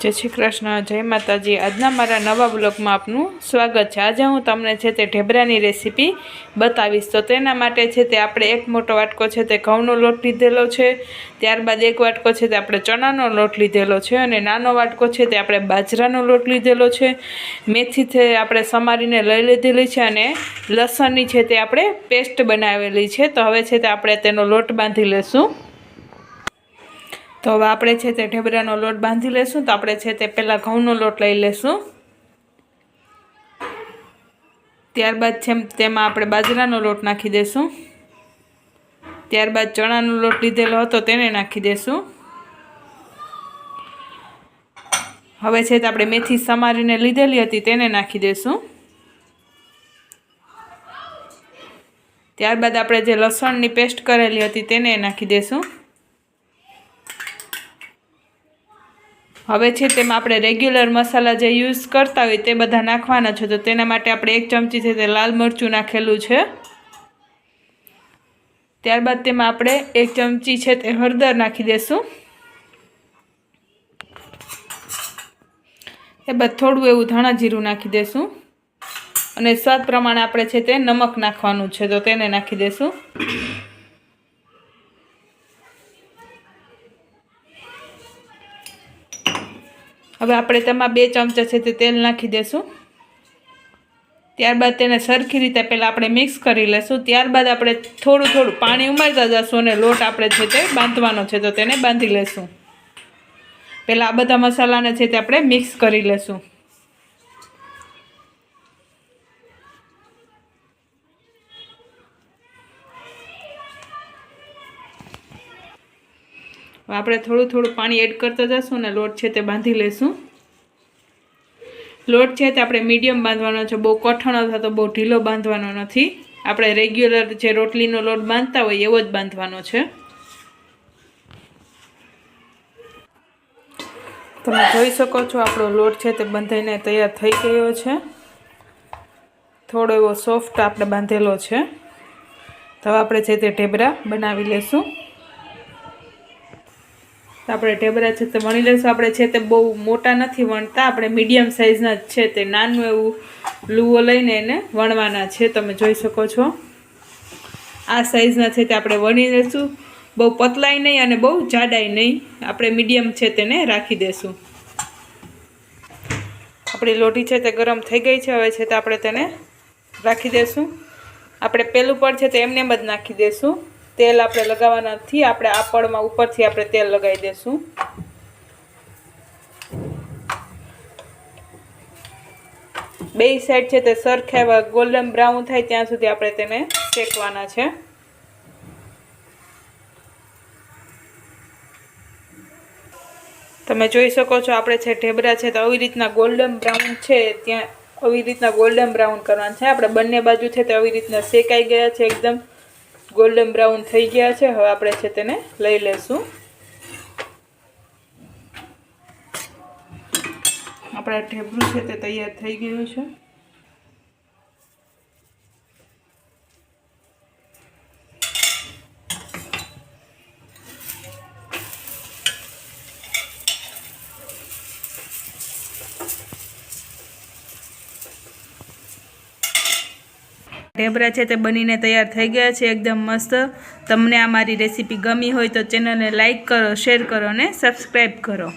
જય શ્રી કૃષ્ણ, જય માતાજી. આજના મારા નવા બ્લોગમાં આપનું સ્વાગત છે. આજે હું તમને છે તે ઢેબરાની રેસીપી બતાવીશ. તો તેના માટે છે તે આપણે એક મોટો વાટકો છે તે ઘઉંનો લોટ લીધેલો છે. ત્યારબાદ એક વાટકો છે તે આપણે ચણાનો લોટ લીધેલો છે અને નાનો વાટકો છે તે આપણે બાજરાનો લોટ લીધેલો છે. મેથી છે આપણે સમારીને લઈ લીધેલી છે અને લસણની છે તે આપણે પેસ્ટ બનાવેલી છે. તો હવે છે તે આપણે તેનો લોટ બાંધી લેશું. તો હવે આપણે છે તે ઢેબરાનો લોટ બાંધી લેશું. તો આપણે છે તે પહેલાં ઘઉંનો લોટ લઈ લેશું. ત્યારબાદ છે તેમાં આપણે બાજરાનો લોટ નાખી દેશું. ત્યારબાદ ચણાનો લોટ લીધેલો હતો તેને નાખી દેશું. હવે છે તે આપણે મેથી સમારીને લીધેલી હતી તેને નાખી દેશું. ત્યારબાદ આપણે જે લસણની પેસ્ટ કરેલી હતી તેને નાખી દેશું. હવે છે તેમાં આપણે રેગ્યુલર મસાલા જે યુઝ કરતા હોય તે બધા નાખવાના છે. તો તેના માટે આપણે એક ચમચી છે તે લાલ મરચું નાખેલું છે. ત્યારબાદ તેમાં આપણે એક ચમચી છે તે હળદર નાખી દેશું. બાદ થોડું એવું ધાણા જીરું નાખી દેશું. અને સ્વાદ પ્રમાણે આપણે છે તે નમક નાખવાનું છે. તો તેને નાખી દેશું. હવે આપણે તેમાં બે ચમચા છે તે તેલ નાખી દેશું. ત્યારબાદ તેને સરખી રીતે પહેલાં આપણે મિક્સ કરી લેશું. ત્યારબાદ આપણે થોડું થોડું પાણી ઉમેરતા જશું અને લોટ આપણે છે તે બાંધવાનો છે તો તેને બાંધી લેશું. પહેલાં આ બધા મસાલાને છે તે આપણે મિક્સ કરી લેશું. આપણે થોડું થોડું પાણી એડ કરતા જશું અને લોટ છે તે બાંધી લેશું. લોટ છે તે આપણે મીડિયમ બાંધવાનો છે, બહુ કઠણ અથવા તો બહુ ઢીલો બાંધવાનો નથી. આપણે રેગ્યુલર જે રોટલીનો લોટ બાંધતા હોય એવો જ બાંધવાનો છે. તમે જોઈ શકો છો આપણો લોટ છે તે બંધાઈને તૈયાર થઈ ગયો છે. થોડો એવો સોફ્ટ આપણે બાંધેલો છે. તો આપણે છે તે ઢેબરા બનાવી લેશું. તો આપણે ઢેબરા છે તે વણી લઈશું. આપણે છે તે બહુ મોટા નથી વણતા, આપણે મીડિયમ સાઇઝના જ છે તે. નાનું એવું લુવો લઈને એને વણવાના છે. તમે જોઈ શકો છો. આ સાઇઝના છે તે આપણે વણી લઈશું. બહુ પતલાય નહીં અને બહુ જાડાઈ નહીં. આપણે મીડિયમ છે તેને રાખી દઈશું આપણી લોટી છે તે ગરમ થઈ ગઈ છે. હવે છે તે આપણે તેને રાખી દઈશું આપણે પેલું પડ છે તે એમને એમ જ નાખી દઈશું તેલ આપણે લગાવવાના નથી આપણે આ પળમાં ઉપરથી આપણે તેલ લગાવી દઈશું બે સાઈડ છે તે સરખા એવા ગોલ્ડન બ્રાઉન થાય ત્યાં સુધી આપણે તેને શેકવાના છે. તમે જોઈ શકો છો આપણે છે ઢેબરા છે તો આવી રીતના ગોલ્ડન બ્રાઉન છે, ત્યાં આવી રીતના ગોલ્ડન બ્રાઉન કરવાના છે. આપણે બંને બાજુ છે તે આવી રીતના શેકાઈ ગયા છે એકદમ. ગોલ્ડન બ્રાઉન થઈ ગયા છે. હવે આપણે છે તેને લઈ લેશું. આપણા ઢેબરું છે તે તૈયાર થઈ ગયું છે. ઢેબરા છે તે બનીને તૈયાર થઈ ગયા છે, એકદમ મસ્ત. તમને આ મારી રેસીપી ગમી હોય તો ચેનલને લાઇક કરો, શેર કરો અને સબસ્ક્રાઈબ કરો.